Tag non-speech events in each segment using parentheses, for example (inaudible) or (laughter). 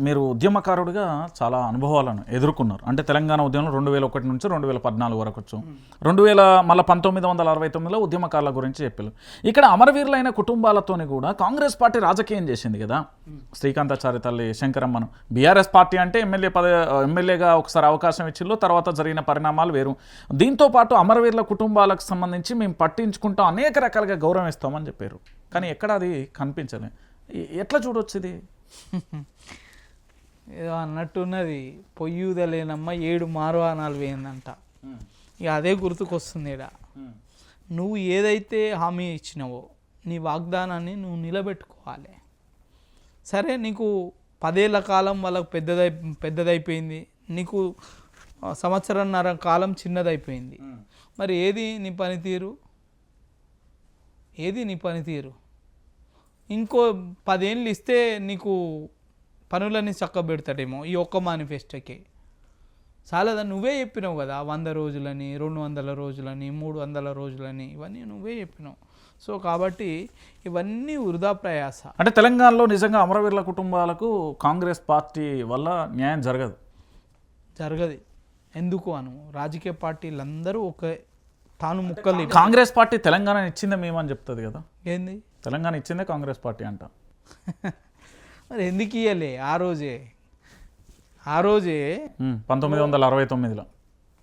మీరు ఉద్యమకారుడిగా చాలా అనుభవాలను ఎదుర్కొన్నారు. అంటే తెలంగాణ ఉద్యమంలో రెండు వేల ఒకటి నుంచి రెండు వేల పద్నాలుగు వరకు వచ్చు. రెండు వేల మళ్ళీ పంతొమ్మిది వందల అరవై తొమ్మిదిలో ఉద్యమకారుల గురించి చెప్పారు. ఇక్కడ అమరవీరులైన కుటుంబాలతోని కూడా కాంగ్రెస్ పార్టీ రాజకీయం చేసింది కదా. శ్రీకాంతాచారి తల్లి శంకరమ్మను. బీఆర్ఎస్ పార్టీ అంటే ఎమ్మెల్యే పద ఎమ్మెల్యేగా ఒకసారి అవకాశం ఇచ్చిల్లో తర్వాత జరిగిన పరిణామాలు వేరు. దీంతో పాటు అమరవీరుల కుటుంబాలకు సంబంధించి మేము పట్టించుకుంటాం అనేక రకాలుగా గౌరవం ఇస్తామని చెప్పారు. కానీ ఎక్కడ అది కనిపించలే. ఎట్లా చూడొచ్చు ఇది? (laughs) ఏదో అన్నట్టున్నది. పొయ్యుదలేనమ్మ ఏడు మారువానాలు వేయిందంట. ఇక అదే గుర్తుకొస్తుంది ఈడ. నువ్వు ఏదైతే హామీ ఇచ్చినావో నీ వాగ్దానాన్ని నువ్వు నిలబెట్టుకోవాలి. సరే నీకు పదేళ్ళ కాలం వాళ్ళకు పెద్దదై పెద్దదైపోయింది. నీకు సంవత్సరంన్నర కాలం చిన్నదైపోయింది. మరి ఏది నీ పనితీరు? ఏది నీ పనితీరు? ఇంకో పదేళ్ళు ఇస్తే నీకు పనులన్నీ చక్కబెడతాడేమో ఈ ఒక్క మేనిఫెస్టోకి చాలదా నువ్వే చెప్పినావు కదా వంద రోజులని రెండు వందల రోజులని మూడు వందల రోజులని ఇవన్నీ నువ్వే చెప్పినావు. సో కాబట్టి ఇవన్నీ వృధా ప్రయాస. అంటే తెలంగాణలో నిజంగా అమరవీరుల కుటుంబాలకు కాంగ్రెస్ పార్టీ వల్ల న్యాయం జరగదు. జరగదు. ఎందుకు అను? రాజకీయ పార్టీలందరూ ఒక తాను ముక్కలు కాంగ్రెస్ పార్టీ తెలంగాణ ఇచ్చిందే మేమని చెప్తుంది కదా. ఏంది? తెలంగాణ ఇచ్చిందే కాంగ్రెస్ పార్టీ అంట. (laughs) మరి ఎందుకు ఇయ్యలే? ఆ రోజే. ఆ రోజే పంతొమ్మిది వందల అరవై తొమ్మిదిలో.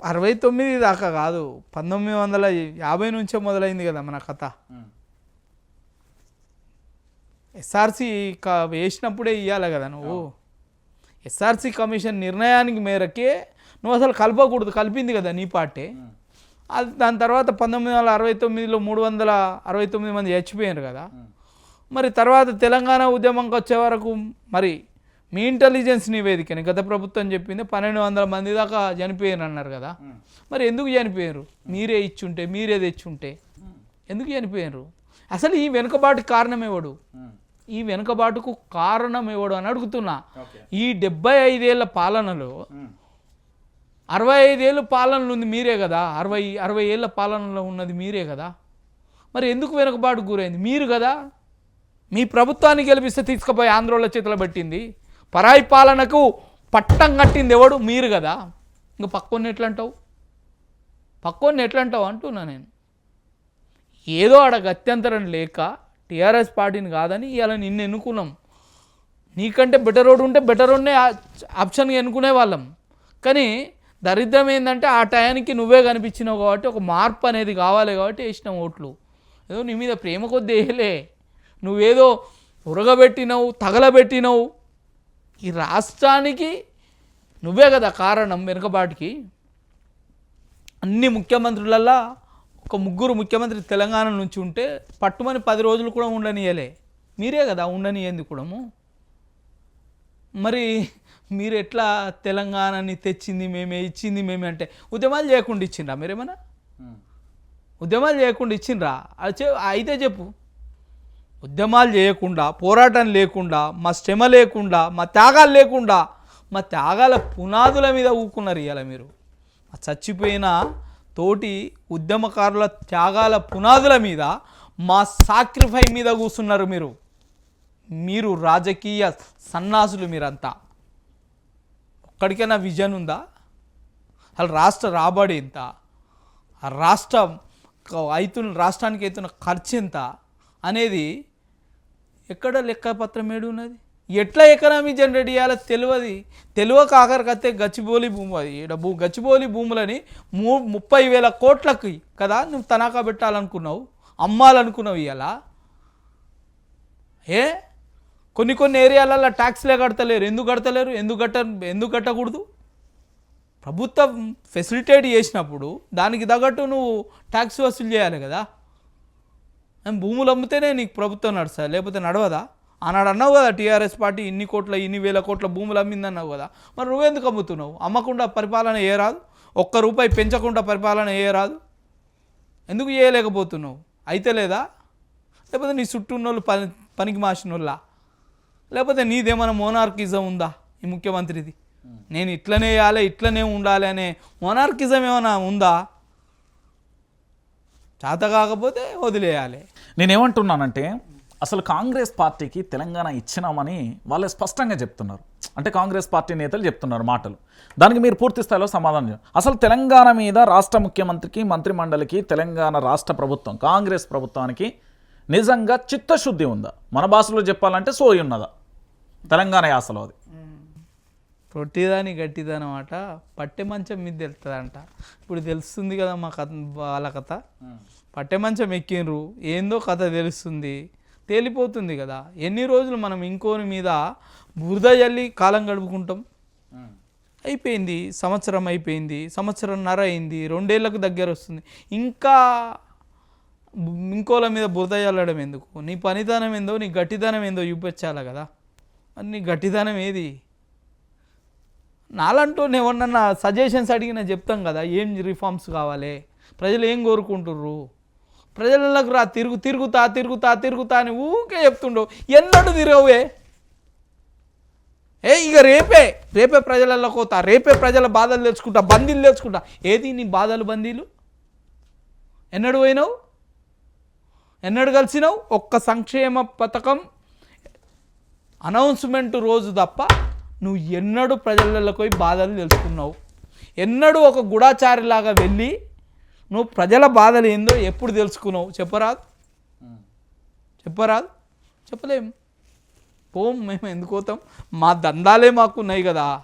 అరవై తొమ్మిది దాకా కాదు పంతొమ్మిది వందల యాభై నుంచే మొదలైంది కదా మన కథ. ఎస్ఆర్సి వేసినప్పుడే ఇవ్వాలి కదా నువ్వు. ఎస్ఆర్సి కమిషన్ నిర్ణయానికి మేరకే నువ్వు అసలు కలపకూడదు కలిపింది కదా నీ పార్టీ అది దాని తర్వాత పంతొమ్మిది వందల అరవై తొమ్మిదిలో మూడు వందల అరవై తొమ్మిది మంది చచ్చిపోయారు కదా. మరి తర్వాత తెలంగాణ ఉద్యమంకి వచ్చే వరకు మరి మీ ఇంటెలిజెన్స్ నివేదికని గత ప్రభుత్వం చెప్పింది పన్నెండు వందల మంది దాకా చనిపోయారు అన్నారు కదా. మరి ఎందుకు చనిపోయారు? మీరే ఇచ్చుంటే మీరే తెచ్చుంటే ఎందుకు చనిపోయారు? అసలు ఈ వెనుకబాటు కారణం ఎవడు? ఈ వెనుకబాటుకు కారణం ఎవడు అని అడుగుతున్నా. ఈ డెబ్బై ఐదేళ్ళ పాలనలో అరవై ఐదేళ్ళు పాలనలో ఉంది మీరే కదా. అరవై అరవై ఏళ్ళ పాలనలో ఉన్నది మీరే కదా. మరి ఎందుకు వెనుకబాటు గురైంది? మీరు కదా. మీ ప్రభుత్వాన్ని గెలిపిస్తే తీసుకుపోయి ఆంధ్రోళ్ళ చేతిలో పెట్టింది. పరాయి పాలనకు పట్టం కట్టింది ఎవడు? మీరు కదా. ఇంకా పక్కోన్ని ఎట్లా అంటావు ఎట్లంటావు ఎట్లా అంటావు అంటున్నా నేను. ఏదో ఆడ గత్యంతరం లేక టీఆర్ఎస్ పార్టీని కాదని ఇలా నిన్ను ఎన్నుకున్నాం. నీకంటే బెటర్ రోడ్ ఉంటే బెటర్ రోడ్నే ఆప్షన్గా ఎన్నుకునే వాళ్ళం. కానీ దరిద్రం ఏంటంటే ఆ టయానికి నువ్వే కనిపించినావు కాబట్టి ఒక మార్పు అనేది కావాలి కాబట్టి వేసిన ఓట్లు. ఏదో నీ మీద ప్రేమ కొద్దీ వేయలే. నువ్వేదో ఉరగబెట్టినవు తగలబెట్టినవు. ఈ రాష్ట్రానికి నువ్వే కదా కారణం వెనుకబాటుకి. అన్ని ముఖ్యమంత్రులల్లా ఒక ముగ్గురు ముఖ్యమంత్రి తెలంగాణ నుంచి ఉంటే పట్టుమని పది రోజులు కూడా ఉండనియలే. మీరే కదా ఉండనియంది కూడాము. మరి మీరు ఎట్లా తెలంగాణని తెచ్చింది మేమే ఇచ్చింది మేమే అంటే ఉద్యమాలు చేయకుండా ఇచ్చిండ్రా మీరేమన్నా? ఉద్యమాలు చేయకుండా ఇచ్చిండ్రా? అది అయితే చెప్పు. ఉద్యమాలు చేయకుండా పోరాటం లేకుండా మా శ్రమ లేకుండా మా త్యాగాలు లేకుండా మా త్యాగాల పునాదుల మీద ఊకున్నారు ఇవాళ మీరు. ఆ చచ్చిపోయిన తోటి ఉద్యమకారుల త్యాగాల పునాదుల మీద మా సాక్రిఫై మీద కూర్చున్నారు మీరు. మీరు రాజకీయ సన్నాసులు మీరంతా. ఒక్కడికైనా విజన్ ఉందా? అసలు రాష్ట్ర రాబడి ఎంత? ఆ రాష్ట్రం అవుతున్న రాష్ట్రానికి అవుతున్న ఖర్చు ఎంత? అనేది ఎక్కడ లెక్కపత్రం ఏడు ఉన్నది? ఎట్లా ఎకనామీ జనరేట్ చేయాలో తెలియదు. తెలియక ఆఖరికత్తే గచ్చిబోలి భూమి అది. డబ్బు గచ్చిబోలి భూములని మూ ముప్పై వేల కోట్లకి కదా నువ్వు తనఖా పెట్టాలనుకున్నావు? అమ్మాలనుకున్నావు ఇలా ఏ? కొన్ని కొన్ని ఏరియాలలో ట్యాక్స్లే కడతలేరు. ఎందుకు కడతలేరు? ఎందుకు కట్ట ఎందుకు కట్టకూడదు? ప్రభుత్వం ఫెసిలిటేట్ చేసినప్పుడు దానికి తగ్గట్టు నువ్వు ట్యాక్స్ వసూలు చేయాలి కదా. అండ్ భూములు అమ్మితేనే నీకు ప్రభుత్వం నడుస్తుంది లేకపోతే నడవదా? ఆనాడు అన్నావు కదా టీఆర్ఎస్ పార్టీ ఇన్ని కోట్ల ఇన్ని వేల కోట్ల భూములు అమ్మింది అన్నావు కదా. మరి నువ్వెందుకు అమ్ముతున్నావు? అమ్మకుండా పరిపాలన ఏ రాదు? ఒక్క రూపాయి పెంచకుండా పరిపాలన ఏ రాదు? ఎందుకు చేయలేకపోతున్నావు? అయితే లేదా? లేకపోతే నీ చుట్టూ ఉన్నోళ్ళు పని పనికి మాసినోళ్ళా? లేకపోతే నీదేమైనా మోనార్కిజం ఉందా ఈ ముఖ్యమంత్రిది? నేను ఇట్లనే వేయాలి ఇట్లనే ఉండాలి అనే మోనార్కిజం ఏమైనా ఉందా? చేత కాకపోతే వదిలేయాలి. నేనేమంటున్నానంటే అసలు కాంగ్రెస్ పార్టీకి తెలంగాణ ఇచ్చినామని వాళ్ళు స్పష్టంగా చెప్తున్నారు. అంటే కాంగ్రెస్ పార్టీ నేతలు చెప్తున్నారు మాటలు. దానికి మీరు పూర్తి స్థాయిలో సమాధానం అసలు తెలంగాణ మీద రాష్ట్ర ముఖ్యమంత్రికి మంత్రిమండలికి తెలంగాణ రాష్ట్ర ప్రభుత్వం కాంగ్రెస్ ప్రభుత్వానికి నిజంగా చిత్తశుద్ధి ఉందా? మన భాషలో చెప్పాలంటే సోయి ఉన్నదా తెలంగాణ యాసలో అది. పొట్టిదాని గట్టిదనమాట. పట్టె మంచం మీద తెలుస్తుందంట ఇప్పుడు తెలుస్తుంది కదా మా కథ వాళ్ళ కథ. పట్టె మంచం ఎక్కిండ్రు. ఏందో కథ తెలుస్తుంది. తేలిపోతుంది కదా. ఎన్ని రోజులు మనం ఇంకోని మీద బురద జల్లి కాలం గడుపుకుంటాం? అయిపోయింది. సంవత్సరం అయిపోయింది. సంవత్సరంన్నర అయింది. రెండేళ్ళకు దగ్గర వస్తుంది. ఇంకా ఇంకోల మీద బురద చల్లడం ఎందుకు? నీ పనితనం ఏందో నీ గట్టిదనం ఏందో చూపించాలి కదా. నీ గట్టిదనం ఏది? నాలంటూ ఎవరన్నా సజెషన్స్ అడిగినా చెప్తాం కదా ఏం రిఫార్మ్స్ కావాలి? ప్రజలు ఏం కోరుకుంటుర్రు? ప్రజలకు రా తిరుగు తిరుగుతా తిరుగుతా తిరుగుతా అని ఊకే చెప్తుండవు ఎన్నడూ తిరగవే. ఏ ఇక రేపే రేపే ప్రజలలో కోతా రేపే ప్రజల బాధలు తెచ్చుకుంటా బందీలు తెచ్చుకుంటా ఏది నీ బాధలు బందీలు? ఎన్నడు పోయినావు? ఎన్నడు కలిసినావు? ఒక్క సంక్షేమ పథకం అనౌన్స్మెంట్ రోజు తప్ప నువ్వు ఎన్నడూ ప్రజలలోకి పోయి బాధలు తెలుసుకున్నావు. ఎన్నడూ ఒక గుడాచారిలాగా వెళ్ళి నువ్వు ప్రజల బాధలు ఏందో ఎప్పుడు తెలుసుకున్నావు? చెప్పరాదు. చెప్పరాదు. చెప్పలేం. పోం మేము ఎందుకు పోతాం? మా దందాలే మాకు ఉన్నాయి కదా.